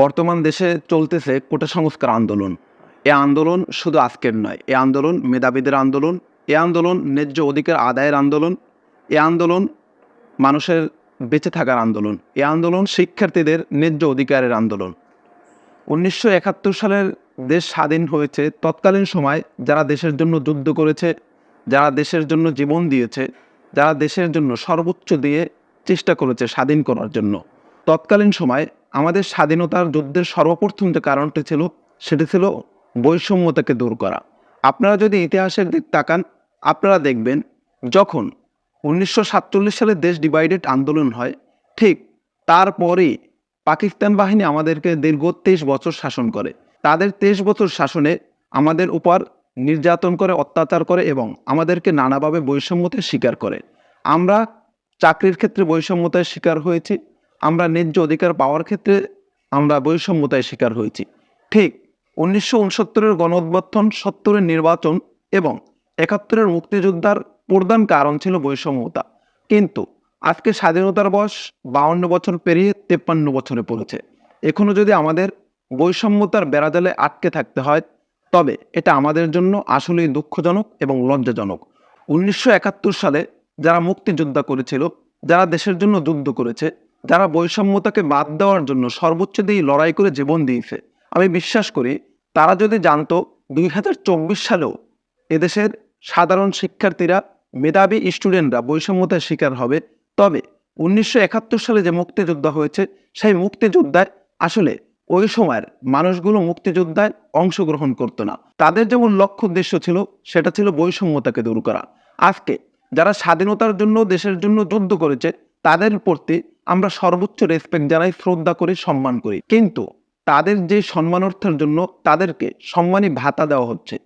বর্তমান দেশে চলতেছে কোটা সংস্কার আন্দোলন। এ আন্দোলন শুধু আজকের নয়, এ আন্দোলন মেধাবীদের আন্দোলন, এ আন্দোলন ন্যায্য অধিকার আদায়ের আন্দোলন, এ আন্দোলন মানুষের বেঁচে থাকার আন্দোলন, এ আন্দোলন শিক্ষার্থীদের ন্যায্য অধিকারের আন্দোলন। উনিশশো একাত্তর সালের দেশ স্বাধীন হয়েছে তৎকালীন সময় যারা দেশের জন্য যুদ্ধ করেছে, যারা দেশের জন্য জীবন দিয়েছে, যারা দেশের জন্য সর্বোচ্চ দিয়ে চেষ্টা করেছে স্বাধীন করার জন্য। তৎকালীন সময় আমাদের স্বাধীনতার যুদ্ধের সর্বপ্রথম যে কারণটি ছিল, সেটি ছিল বৈষম্যতাকে দূর করা। আপনারা যদি ইতিহাসের দিক তাকান, আপনারা দেখবেন যখন উনিশশো সাতচল্লিশ সালে দেশ ডিভাইডেড আন্দোলন হয়, ঠিক তারপরে পাকিস্তান বাহিনী আমাদেরকে দীর্ঘ তেইশ বছর শাসন করে। তাদের তেইশ বছর শাসনে আমাদের উপর নির্যাতন করে, অত্যাচার করে এবং আমাদেরকে নানাভাবে বৈষম্যতার শিকার করে। আমরা চাকরির ক্ষেত্রে বৈষম্যতার শিকার হয়েছি আমরা ন্যায্য অধিকার পাওয়ার ক্ষেত্রে আমরা বৈষম্যতায় শিকার হয়েছি। ঠিক উনিশশো উনসত্তরের গণ সত্তরের নির্বাচন এবং একাত্তরের মুক্তিযোদ্ধার প্রধান কারণ ছিল বৈষম্যতা। কিন্তু আজকে স্বাধীনতার বয়স বাউন্ন বছর পেরিয়ে তেপ্পান্ন বছরে পড়েছে। এখনও যদি আমাদের বৈষম্যতার বেড়াজালে আটকে থাকতে হয়, তবে এটা আমাদের জন্য আসলেই দুঃখজনক এবং লজ্জাজনক। উনিশশো একাত্তর সালে যারা মুক্তিযোদ্ধা করেছিল, যারা দেশের জন্য যুদ্ধ করেছে যারা বৈষম্যতাকে বাদ দেওয়ার জন্য সর্বোচ্চ দিয়ে লড়াই করে জীবন দিয়েছে। আমি বিশ্বাস করি, তারা যদি জানতো দুই হাজার চব্বিশ সালেও এদেশের সাধারণ শিক্ষার্থীরা, মেধাবী স্টুডেন্টরা বৈষম্যতার শিকার হবে, তবে উনিশশো একাত্তর সালে যে মুক্তিযোদ্ধা হয়েছে, সেই মুক্তিযোদ্ধায় আসলে ওই সময়ের মানুষগুলো মুক্তিযোদ্ধায় অংশগ্রহণ করতো না। তাদের যেমন লক্ষ্য উদ্দেশ্য ছিল, সেটা ছিল বৈষম্যতাকে দূর করা। আজকে যারা স্বাধীনতার জন্য, দেশের জন্য যুদ্ধ করেছে, তাদের প্রতি আমরা সর্বোচ্চ রেসপেক্ট জানাই, শ্রদ্ধা করি, সম্মান করি। কিন্তু তাদের যে সম্মানার্থের জন্য তাদেরকে সম্মানী ভাতা দেওয়া হচ্ছে।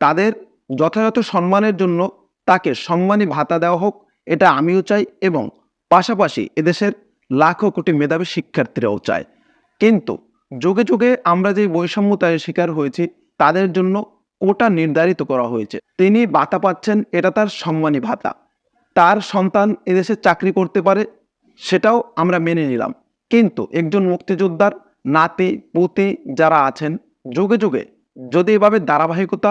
তাদের যথাযথ সম্মানের জন্য তাকে সম্মানী ভাতা দেওয়া হোক, এটা আমিও চাই এবং পাশাপাশি এদেশের লাখো কোটি মেধাবী শিক্ষার্থীরাও চায়। কিন্তু যুগে যুগে আমরা যে বৈষম্যতায় শিকার হয়েছি, তাদের জন্য কোটা নির্ধারিত করা হয়েছে। তিনি ভাতা পাচ্ছেন, এটা তার সম্মানী ভাতা। তার সন্তান এদেশে চাকরি করতে পারে সেটাও আমরা মেনে নিলাম। কিন্তু একজন মুক্তিযোদ্ধার নাতি, পুতি যারা আছেন, যুগে যুগে যদি এভাবে ধারাবাহিকতা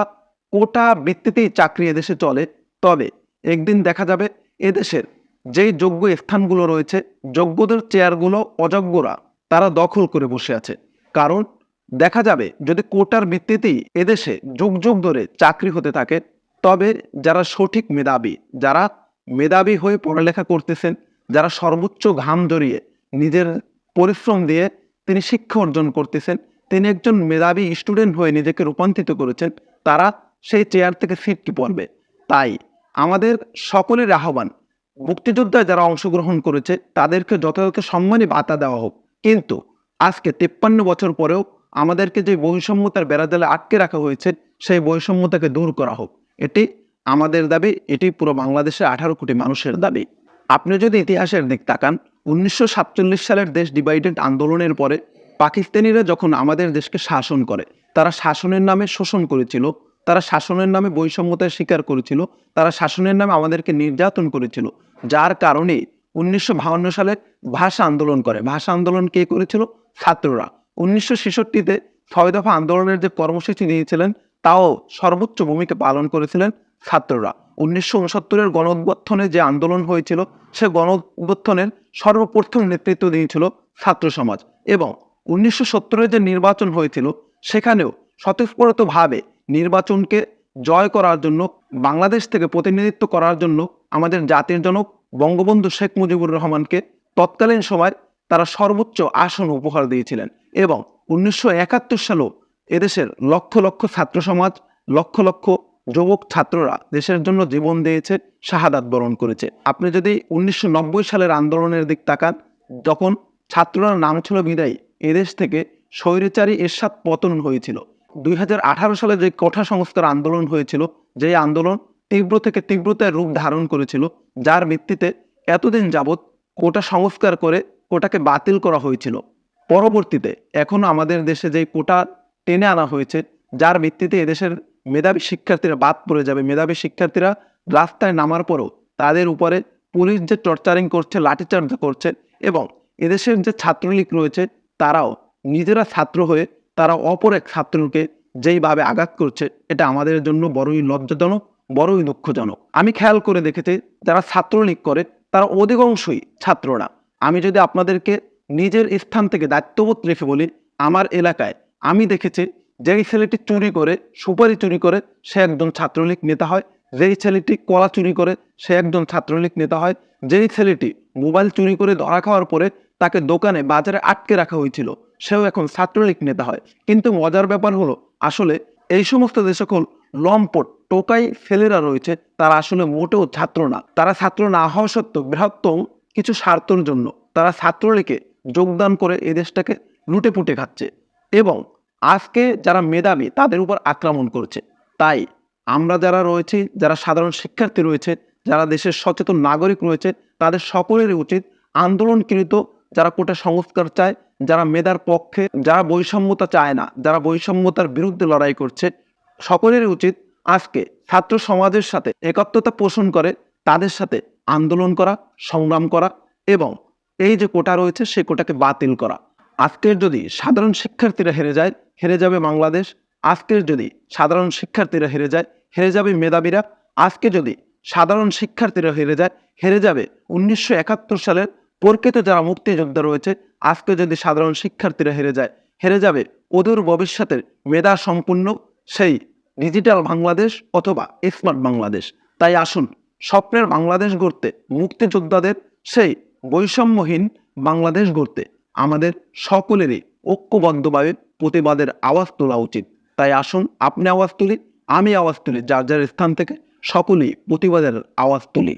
কোটা ভিত্তিতেই চাকরি এদেশে চলে, তবে একদিন দেখা যাবে এদেশের যেই যোগ্য স্থানগুলো রয়েছে, যোগ্যদের চেয়ারগুলো অযোগ্যরা তারা দখল করে বসে আছে। কারণ দেখা যাবে যদি কোটার ভিত্তিতেই এদেশে যুগ যুগ ধরে চাকরি হতে থাকে, তবে যারা সঠিক মেধাবী, যারা মেধাবী হয়ে পড়ালেখা করতেছেন যারা সর্বোচ্চ ঘাম জড়িয়ে নিজের পরিশ্রম দিয়ে তিনি শিক্ষা অর্জন করতেছেন, তিনি একজন মেধাবী স্টুডেন্ট হয়ে নিজেকে রূপান্তরিত করেছেন, তারা সেই চেয়ার থেকে ছিটকে পড়বে। তাই আমাদের সকলের আহ্বান, মুক্তিযোদ্ধায় যারা অংশগ্রহণ করেছে, তাদেরকে যথাযথ সম্মানী ভাতা দেওয়া হোক। কিন্তু আজকে তেপ্পান্ন বছর পরেও আমাদেরকে যে বৈষম্যতার বেড়াজালে আটকে রাখা হয়েছে, সেই বৈষম্যতাকে দূর করা হোক। এটি আমাদের দাবি, এটি পুরো বাংলাদেশের আঠারো কোটি মানুষের দাবি। আপনি যদি ইতিহাসের দিক তাকান, উনিশশো সাতচল্লিশ সালের দেশ ডিভাইডেড আন্দোলনের পরে পাকিস্তানিরা যখন আমাদের দেশকে শাসন করে, তারা শাসনের নামে শোষণ করেছিল, তারা শাসনের নামে বৈষম্যতার শিকার করেছিল, তারা শাসনের নামে আমাদেরকে নির্যাতন করেছিল, যার কারণে উনিশশো সালে ভাষা আন্দোলন করে। ভাষা আন্দোলন কে করেছিল? ছাত্ররা। উনিশশো ছেষট্টিতে ছয় দফা আন্দোলনের যে কর্মসূচি নিয়েছিলেন, তাও সর্বোচ্চ ভূমিকা পালন করেছিলেন ছাত্ররা। উনিশশো উনসত্তরের গণ যে আন্দোলন হয়েছিল, সে গণ সর্বপ্রথম নেতৃত্ব দিয়েছিল ছাত্র সমাজ। এবং উনিশশো সত্তরের যে নির্বাচন হয়েছিল, সেখানেও স্বতঃস্ফূর্তভাবে নির্বাচনকে জয় করার জন্য, বাংলাদেশ থেকে প্রতিনিধিত্ব করার জন্য আমাদের জাতির জনক বঙ্গবন্ধু শেখ মুজিবুর রহমানকে তৎকালীন সময় তারা সর্বোচ্চ আসন উপহার দিয়েছিলেন। এবং উনিশশো একাত্তর সালেও এদেশের লক্ষ লক্ষ ছাত্র সমাজ, লক্ষ লক্ষ যুবক ছাত্ররা দেশের জন্য জীবন দিয়েছে, শাহাদাত বরণ করেছে। আপনি যদি উনিশশো নব্বই সালের আন্দোলনের দিক তাকান, তখন ছাত্ররা নাম ছিল বিদায়ী। এদেশ থেকে স্বৈরাচারী এরশাদ পতন হয়েছিল। দুই হাজার আঠারো সালে যে কোঠা সংস্কার আন্দোলন হয়েছিল যে আন্দোলন তীব্র থেকে তীব্রতার রূপ ধারণ করেছিল, যার ভিত্তিতে এতদিন যাবৎ কোটা সংস্কার করে কোটাকে বাতিল করা হয়েছিল। পরবর্তীতে এখনও আমাদের দেশে যে কোটা টেনে আনা হয়েছে, যার ভিত্তিতে এদেশের মেধাবী শিক্ষার্থীরা বাদ পড়ে যাবে। মেধাবী শিক্ষার্থীরা রাস্তায় নামার পরও তাদের উপরে পুলিশ যে টর্চারিং করছে, লাঠিচার্জ করছে এবং এদেশের যে ছাত্রলীগ রয়েছে, তারাও নিজেরা ছাত্র হয়ে তারা অপর এক ছাত্রকে যেইভাবে আঘাত করছে, এটা আমাদের জন্য বড়ই লজ্জাজনক, বড়ই দুঃখজনক। আমি খেয়াল করে দেখেছি, যারা ছাত্রলীগ করে, তারা অধিকাংশই ছাত্ররা। আমি যদি আপনাদেরকে নিজের স্থান থেকে দায়িত্ববোধ রেখে বলি, আমার এলাকায় আমি দেখেছি যেই ছেলেটি চুরি করে, সুপারি চুরি করে, সে একজন ছাত্রলীগ নেতা হয়। যেই ছেলেটি কলা চুরি করে, সে একজন ছাত্রলীগ নেতা হয়। যেই ছেলেটি মোবাইল চুরি করে ধরা খাওয়ার পরে তাকে দোকানে বাজারে আটকে রাখা হয়েছিল, সেও এখন ছাত্রলীগ নেতা হয়। কিন্তু মজার ব্যাপার হলো, আসলে এই সমস্ত যে সকল লম্পট টোকাই ছেলেরা রয়েছে, তারা আসলে মোটেও ছাত্র না। তারা ছাত্র না হওয়া সত্ত্বেও বৃহত্তম কিছু স্বার্থর জন্য তারা ছাত্রলীগে যোগদান করে এই দেশটাকে লুটে পুটে খাচ্ছে। এবং আজকে যারা মেধাবী, তাদের উপর আক্রমণ করছে। তাই আমরা যারা রয়েছি, যারা সাধারণ শিক্ষার্থী রয়েছে, যারা দেশের সচেতন নাগরিক রয়েছে, তাদের সকলেরই উচিত আন্দোলনকৃত যারা কোটা সংস্কার চায়, যারা মেধার পক্ষে, যারা বৈষম্যতা চায় না, যারা বৈষম্যতার বিরুদ্ধে লড়াই করছে, সকলেরই উচিত আজকে ছাত্র সমাজের সাথে একাত্মতা পোষণ করে, তাদের সাথে আন্দোলন করা, সংগ্রাম করা এবং এই যে কোটা রয়েছে সেই কোটাকে বাতিল করা। আজকের যদি সাধারণ শিক্ষার্থীরা হেরে যায় হেরে যাবে বাংলাদেশ। আজকের যদি সাধারণ শিক্ষার্থীরা হেরে যায়, হেরে যাবে মেধাবীরা। আজকে যদি সাধারণ শিক্ষার্থীরা হেরে যায়, হেরে যাবে উনিশশো একাত্তর সালের প্রকৃত যারা মুক্তিযোদ্ধা রয়েছে, আজকে যদি সাধারণ শিক্ষার্থীরা হেরে যায়, হেরে যাবে ওদের ভবিষ্যতের মেধা সম্পূর্ণ সেই ডিজিটাল বাংলাদেশ অথবা স্মার্ট বাংলাদেশ। তাই আসুন, স্বপ্নের বাংলাদেশ গড়তে, মুক্তিযোদ্ধাদের সেই বৈষম্যহীন বাংলাদেশ গড়তে, আমাদের সকলেরই ঐক্যবদ্ধভাবে প্রতিবাদের আওয়াজ তোলা উচিত। তাই আসুন, আপনি আওয়াজ তুলি, আমি আওয়াজ তুলি, যার যার স্থান থেকে সকলেই প্রতিবাদের আওয়াজ তুলি।